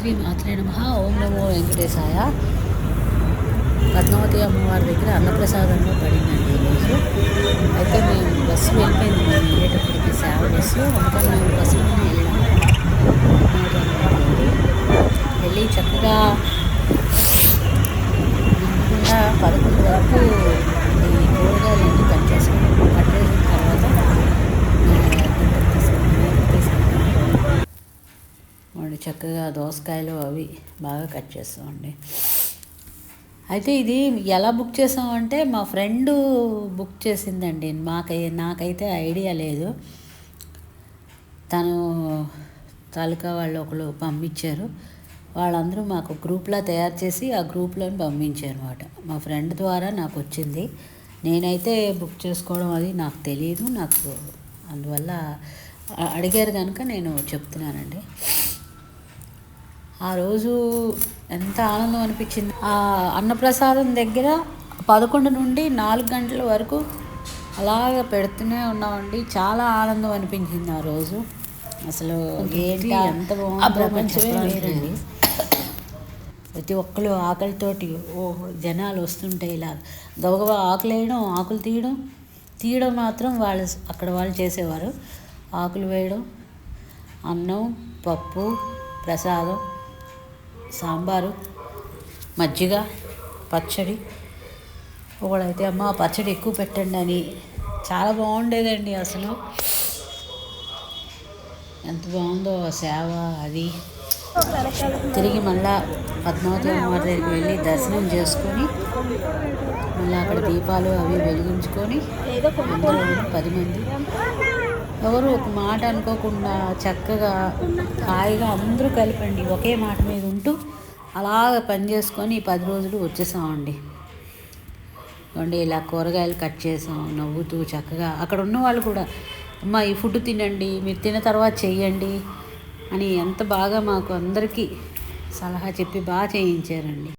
శ్రీ మాత్రే నమ. ఓం నమో వెంకటేశాయ. పద్మావతి అమ్మవారి దగ్గర అన్నప్రసాదంలో పడిందండి ఈరోజు అయితే మేము బస్సు వెళ్ళిపోయింది మేము వెళ్ళేటప్పటికి సేవ బస్సు. అందుకని మేము బస్సులోనే వెళ్ళాము వెళ్ళి చక్కగా పదకొండు వరకు చక్కగా దోసకాయలు అవి బాగా కట్ చేస్తామండి. అయితే ఇది ఎలా బుక్ చేసామంటే మా ఫ్రెండ్ బుక్ చేసిందండి. మాకై నాకైతే ఐడియా లేదు. తను తాలూకా వాళ్ళు ఒకరు పంపించారు. వాళ్ళందరూ మాకు గ్రూప్లా తయారు చేసి ఆ గ్రూప్లోని పంపించారు అనమాట మా ఫ్రెండ్ ద్వారా నాకు వచ్చింది నేనైతే బుక్ చేసుకోవడం అది నాకు తెలియదు నాకు అందువల్ల అడిగారు కనుక నేను చెప్తున్నానండి. ఆ రోజు ఎంత ఆనందం అనిపించింది. ఆ అన్నప్రసాదం దగ్గర పదకొండు నుండి నాలుగు గంటల వరకు అలాగ పెడుతూనే ఉన్నామండి. చాలా ఆనందం అనిపించింది ఆ రోజు. అసలు ఏంటి ఎంత బాగుంది ప్రతి ఒక్కరు ఆకలితోటి ఓ జనాలు వస్తుంటే ఇలా గబగబా ఆకులు వేయడం ఆకులు తీయడం తీయడం మాత్రం వాళ్ళు అక్కడ వాళ్ళు చేసేవారు. ఆకులు వేయడం అన్నం పప్పు ప్రసాదం సాంబారు మజ్జిగ పచ్చడి. ఒకడైతే అమ్మ పచ్చడి ఎక్కువ పెట్టండి అని. చాలా బాగుండేదండి అసలు. ఎంత బాగుందో సేవ అది. తిరిగి మళ్ళా పద్మావతి అమ్మవారి దగ్గరికి వెళ్ళి దర్శనం చేసుకొని మళ్ళీ అక్కడ దీపాలు అవి వెలిగించుకొని అందరూ పది మంది ఎవరు ఒక మాట అనుకోకుండా చక్కగా హాయిగా అందరూ కలిపండి ఒకే మాట మీద ఉంటూ అలాగ పని చేసుకొని పది రోజులు వచ్చేసామండి. అండి ఇలా కూరగాయలు కట్ చేసాం నవ్వుతూ చక్కగా అక్కడ ఉన్న వాళ్ళు కూడా అమ్మ ఈ ఫుడ్ తినండి మీరు తిన్న తర్వాత చెయ్యండి అని ఎంత బాగా మాకు అందరికీ సలహా చెప్పి బాగా చేయించారండి.